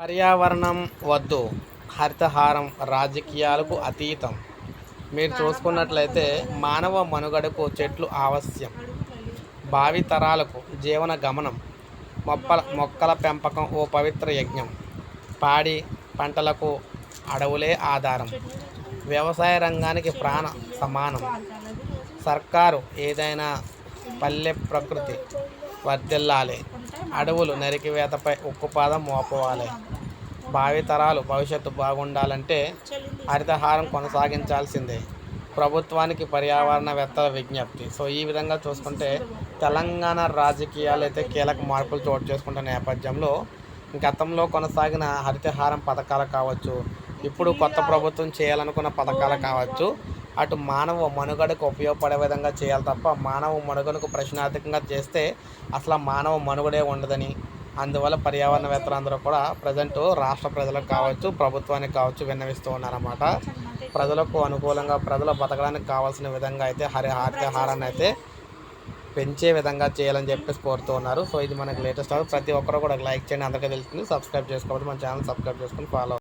పర్యావరణం వద్దు హరితహారం రాజకీయాలకు అతీతం. మీరు చూసుకున్నట్లయితే మానవ మనుగడకు చెట్లు ఆవశ్యం. భావి తరాలకు జీవన గమనం మొక్కల మొక్కల పెంపకం ఓ పవిత్ర యజ్ఞం. పాడి పంటలకు అడవులే ఆధారం. వ్యవసాయ రంగానికి ప్రాణ సమానం. సర్కారు ఏదైనా పల్లె ప్రకృతి వర్ధిల్లాలి. అడవులు నరికివేతపై ఉక్కుపాదం మోపవాలి. భావితరాలు భవిష్యత్తు బాగుండాలంటే హరితహారం కొనసాగించాల్సిందే. ప్రభుత్వానికి పర్యావరణవేత్తల విజ్ఞప్తి. సో ఈ విధంగా చూసుకుంటే తెలంగాణ రాజకీయాలు అయితే కీలక మార్పులు చోటు చేసుకుంటున్న నేపథ్యంలో గతంలో కొనసాగిన హరితహారం పథకాలు కావచ్చు ఇప్పుడు కొత్త ప్రభుత్వం చేయాలనుకున్న పథకాలు కావచ్చు అటు మానవ మనుగడకు ఉపయోగపడే విధంగా చేయాలి తప్ప మానవ మనుగడకు ప్రశ్నార్థకంగా చేస్తే అసలు మానవ మనుగడే ఉండదని. అందువల్ల పర్యావరణవేత్తలందరూ కూడా ప్రజెంట్ రాష్ట్ర ప్రజలకు కావచ్చు ప్రభుత్వానికి కావచ్చు విన్నవిస్తూ ఉన్నారన్నమాట. ప్రజలకు అనుకూలంగా ప్రజల బతకడానికి కావాల్సిన విధంగా అయితే హరి హరితహారాన్ని అయితే పెంచే విధంగా చేయాలని చెప్పేసి కోరుతూ ఉన్నారు. సో ఇది మనకి లేటెస్ట్ ప్రతి ఒక్కరు కూడా లైక్ చేయండి. అందరికీ తెలుస్తుంది. సబ్స్క్రైబ్ చేసుకోవాలి మన ఛానల్ సబ్స్క్రైబ్ చేసుకుని ఫాలో